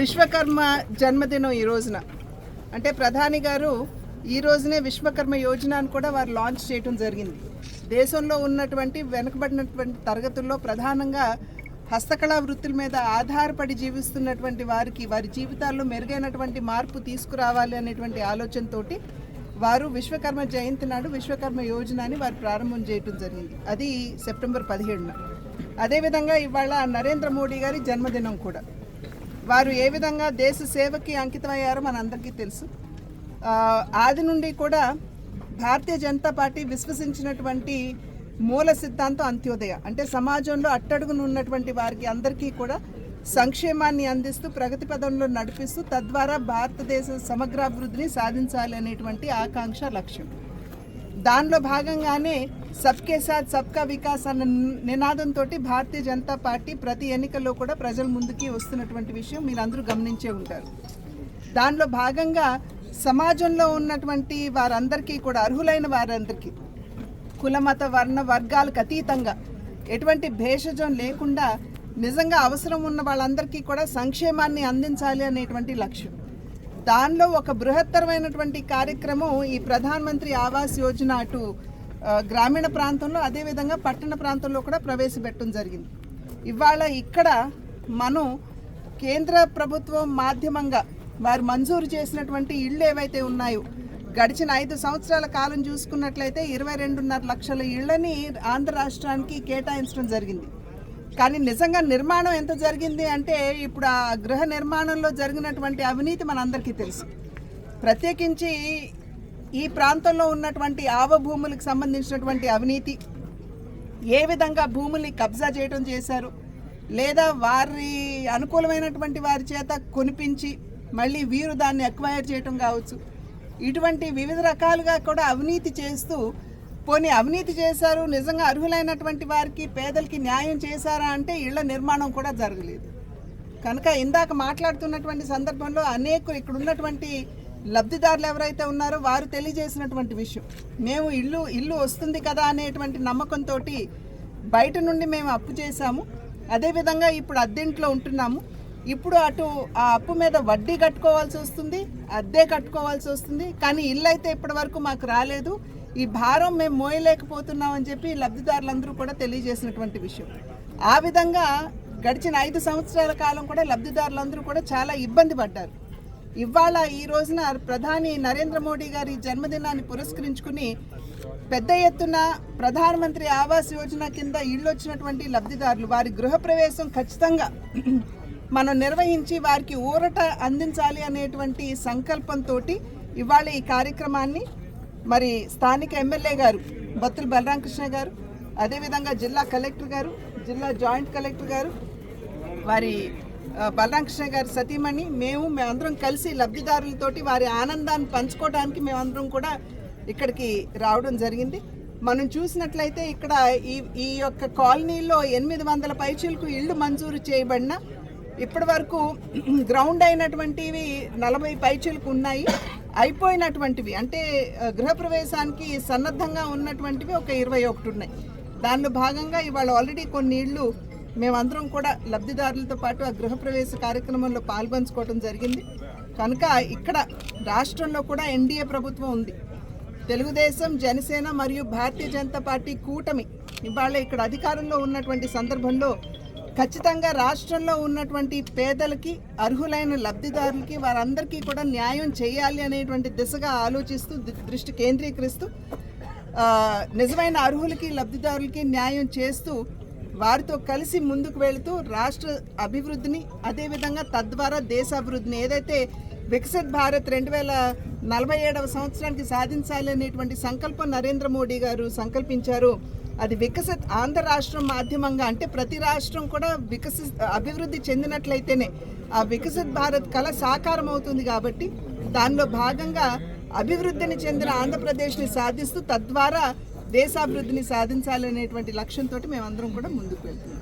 విశ్వకర్మ జన్మదినం ఈ రోజున. అంటే ప్రధాని గారు ఈ రోజునే విశ్వకర్మ యోజన అని కూడా వారు లాంచ్ చేయడం జరిగింది. దేశంలో ఉన్నటువంటి వెనుకబడినటువంటి తరగతుల్లో ప్రధానంగా హస్తకళా వృత్తుల మీద ఆధారపడి జీవిస్తున్నటువంటి వారికి వారి జీవితాల్లో మెరుగైనటువంటి మార్పు తీసుకురావాలి అనేటువంటి ఆలోచనతోటి వారు విశ్వకర్మ జయంతి నాడు విశ్వకర్మ యోజనని వారు ప్రారంభం చేయడం జరిగింది. అది సెప్టెంబర్ పదిహేడున. అదేవిధంగా ఇవాళ నరేంద్ర మోడీ గారి జన్మదినం కూడా. వారు ఏ విధంగా దేశ సేవకి అంకితమయ్యారో మనందరికీ తెలుసు. ఆది నుండి కూడా భారతీయ జనతా పార్టీ విశ్వసించినటువంటి మూల సిద్ధాంతం అంత్యోదయ. అంటే సమాజంలో అట్టడుగునున్నటువంటి వారికి అందరికీ కూడా సంక్షేమాన్ని అందిస్తూ ప్రగతి పదంలో నడిపిస్తూ తద్వారా భారతదేశ సమగ్రాభివృద్ధిని సాధించాలి అనేటువంటి ఆకాంక్ష లక్ష్యం. దానిలో భాగంగానే సబ్కే సాత్ సబ్కా వికాస్ అన్న నినాదంతో భారతీయ జనతా పార్టీ ప్రతి ఎన్నికల్లో కూడా ప్రజల ముందుకి వస్తున్నటువంటి విషయం మీరందరూ గమనించే ఉంటారు. దానిలో భాగంగా సమాజంలో ఉన్నటువంటి వారందరికీ కూడా అర్హులైన వారందరికీ కులమత వర్ణ వర్గాలకు అతీతంగా ఎటువంటి భేషజం లేకుండా నిజంగా అవసరం ఉన్న వాళ్ళందరికీ కూడా సంక్షేమాన్ని అందించాలి అనేటువంటి లక్ష్యం. దానిలో ఒక బృహత్తరమైనటువంటి కార్యక్రమం ఈ ప్రధానమంత్రి ఆవాస్ యోజన అటు గ్రామీణ ప్రాంతంలో అదేవిధంగా పట్టణ ప్రాంతంలో కూడా ప్రవేశపెట్టడం జరిగింది. ఇవాళ ఇక్కడ మనం కేంద్ర ప్రభుత్వం మాధ్యమంగా వారు మంజూరు చేసినటువంటి ఇళ్ళు ఏవైతే ఉన్నాయో గడిచిన ఐదు సంవత్సరాల కాలం చూసుకున్నట్లయితే ఇరవై రెండున్నర లక్షల ఇళ్ళని ఆంధ్ర రాష్ట్రానికి కేటాయించడం జరిగింది. కానీ నిజంగా నిర్మాణం ఎంత జరిగింది అంటే ఇప్పుడు ఆ గృహ నిర్మాణంలో జరిగినటువంటి అవినీతి మనందరికీ తెలుసు. ప్రత్యేకించి ఈ ప్రాంతంలో ఉన్నటువంటి ఆవభూములకు సంబంధించినటువంటి అవినీతి ఏ విధంగా భూముల్ని కబ్జా చేయడం చేశారు లేదా వారి అనుకూలమైనటువంటి వారి చేత కొనిపించి మళ్ళీ వీరు దాన్ని అక్వైర్ చేయటం కావచ్చు. ఇటువంటి వివిధ రకాలుగా కూడా అవినీతి చేస్తూ పోనీ అవినీతి చేశారు నిజంగా అర్హులైనటువంటి వారికి పేదలకి న్యాయం చేశారా అంటే ఇళ్ళ నిర్మాణం కూడా జరగలేదు. కనుక ఇందాక మాట్లాడుతున్నటువంటి సందర్భంలో అనేక ఇక్కడ ఉన్నటువంటి లబ్ధిదారులు ఎవరైతే ఉన్నారో వారు తెలియజేసినటువంటి విషయం మేము ఇల్లు ఇల్లు వస్తుంది కదా అనేటువంటి నమ్మకంతో బయట నుండి మేము అప్పు చేశాము. అదేవిధంగా ఇప్పుడు అద్దెంట్లో ఉంటున్నాము. ఇప్పుడు అటు ఆ అప్పు మీద వడ్డీ కట్టుకోవాల్సి వస్తుంది అద్దె కట్టుకోవాల్సి వస్తుంది. కానీ ఇల్లు అయితే ఇప్పటి వరకు మాకు రాలేదు. ఈ భారం మేము మోయలేకపోతున్నాం అని చెప్పి లబ్ధిదారులందరూ కూడా తెలియజేసినటువంటి విషయం. ఆ విధంగా గడిచిన ఐదు సంవత్సరాల కాలం కూడా లబ్ధిదారులందరూ కూడా చాలా ఇబ్బంది పడ్డారు. ఇవాళ ఈ రోజున ప్రధాని నరేంద్ర మోడీ గారి జన్మదినాన్ని పురస్కరించుకుని పెద్ద ఎత్తున ప్రధానమంత్రి ఆవాస్ యోజన కింద ఇళ్ళు వచ్చినటువంటి లబ్ధిదారులు వారి గృహప్రవేశం ఖచ్చితంగా మనం నిర్వహించి వారికి ఊరట అందించాలి అనేటువంటి సంకల్పంతో ఇవాళ ఈ కార్యక్రమాన్ని మరి స్థానిక ఎమ్మెల్యే గారు బత్తుల బలరామకృష్ణ గారు అదేవిధంగా జిల్లా కలెక్టర్ గారు జిల్లా జాయింట్ కలెక్టర్ గారు వారి బలరామకృష్ణ గారి సతీమణి మేము మేమందరం కలిసి లబ్ధిదారులతోటి వారి ఆనందాన్ని పంచుకోవడానికి మేమందరం కూడా ఇక్కడికి రావడం జరిగింది. మనం చూసినట్లయితే ఇక్కడ ఈ ఈ యొక్క కాలనీలో ఎనిమిది వందల పైచీలకు ఇళ్ళు మంజూరు చేయబడిన ఇప్పటి వరకు గ్రౌండ్ అయినటువంటివి నలభై పైచీలకు ఉన్నాయి. అయిపోయినటువంటివి. అంటే గృహప్రవేశానికి సన్నద్ధంగా ఉన్నటువంటివి ఒక ఇరవై ఒకటి ఉన్నాయి. దానిలో భాగంగా ఇవాళ ఆల్రెడీ కొన్ని ఇళ్ళు మేమందరం కూడా లబ్ధిదారులతో పాటు ఆ గృహప్రవేశ కార్యక్రమంలో పాల్పంచుకోవడం జరిగింది. కనుక ఇక్కడ రాష్ట్రంలో కూడా ఎన్డీఏ ప్రభుత్వం ఉంది. తెలుగుదేశం జనసేన మరియు భారతీయ జనతా పార్టీ కూటమి ఇవాళ ఇక్కడ అధికారంలో ఉన్నటువంటి సందర్భంలో ఖచ్చితంగా రాష్ట్రంలో ఉన్నటువంటి పేదలకి అర్హులైన లబ్ధిదారులకి వారందరికీ కూడా న్యాయం చేయాలి అనేటువంటి దిశగా ఆలోచిస్తూ దృష్టి కేంద్రీకరిస్తూ నిజమైన అర్హులకి లబ్ధిదారులకి న్యాయం చేస్తూ వారితో కలిసి ముందుకు వెళుతూ రాష్ట్ర అభివృద్ధిని అదేవిధంగా తద్వారా దేశాభివృద్ధిని ఏదైతే వికసిత్ భారత్ రెండు వేల నలభై ఏడవ సంవత్సరానికి సాధించాలి అనేటువంటి సంకల్పం నరేంద్ర మోడీ గారు సంకల్పించారు. అది వికసిత్ ఆంధ్ర రాష్ట్రం మాధ్యమంగా అంటే ప్రతి రాష్ట్రం కూడా వికసి అభివృద్ధి చెందినట్లయితేనే ఆ వికసిత్ భారత్ కళ సాకారం అవుతుంది కాబట్టి దానిలో భాగంగా అభివృద్ధిని చెందిన ఆంధ్రప్రదేశ్ని సాధిస్తూ తద్వారా దేశాభివృద్ధిని సాధించాలనేటువంటి లక్ష్యంతో మేమందరం కూడా ముందుకు వెళ్తున్నాం.